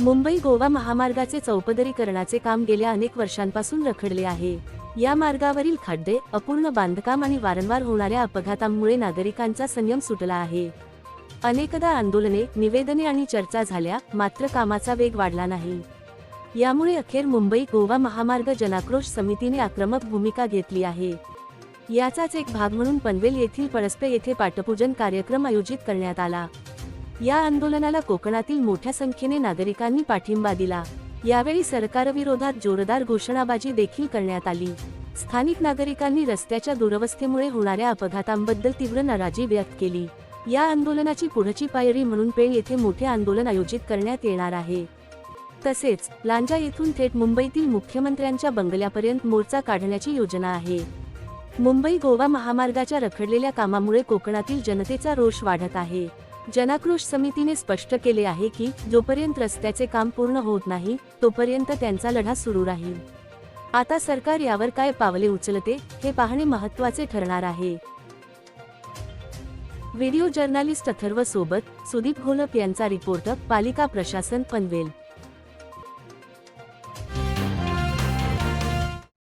मुंबई गोवा महामार्गाचे चौपदरीकरणाचे काम गेल्या अनेक वर्षांपासून रखडले आहे. या मार्गावरील खड्डे अपूर्ण बांधकाम आणि वारंवार होणाऱ्या अपघातांमुळे नागरिकांचा संयम सुटला आहे. अनेकदा आंदोलने निवेदने आणि चर्चा झाल्या मात्र कामाचा वेग वाढला नाही. यामुळे अखेर मुंबई गोवा महामार्ग जनाक्रोश समितीने आक्रमक भूमिका घेतली आहे. याचाच एक भाग म्हणून पनवेल येथील पळसपे येथे पाठपूजन कार्यक्रम आयोजित करण्यात आला. या आंदोलनाला कोकणातील मोठ्या संख्येने नागरिकांनी पाठिंबा दिला. यावेळी सरकारविरोधात जोरदार घोषणाबाजी देखील करण्यात आली. स्थानिक नागरिकांनी रस्त्याच्या दुरवस्थेमुळे होणाऱ्या अपघातांबद्दल तीव्र नाराजी व्यक्त केली. या आंदोलनाची पुढची पायरी म्हणून पेण येथे मोठे आंदोलन आयोजित करण्यात येणार आहे. तसेच लांजा येथून थेट मुंबईतील मुख्यमंत्र्यांच्या बंगल्यापर्यंत मोर्चा काढण्याची योजना आहे. मुंबई गोवा महामार्गाच्या रखडलेल्या कामामुळे कोकणातील जनतेचा रोष वाढत आहे. जनाक्रोश समितीने स्पष्ट केले आहे की जोपर्यंत रस्त्याचे काम पूर्ण होत नाही तोपर्यंत त्यांचा लढा सुरू राहील. आता सरकार यावर काय पावले उचलते हे पाहणे महत्त्वाचे ठरणार आहे. व्हिडिओ जर्नालिस्ट अथर्व सोबत सुदीप घोलप यांचा रिपोर्ट पालिका प्रशासन पनवेल.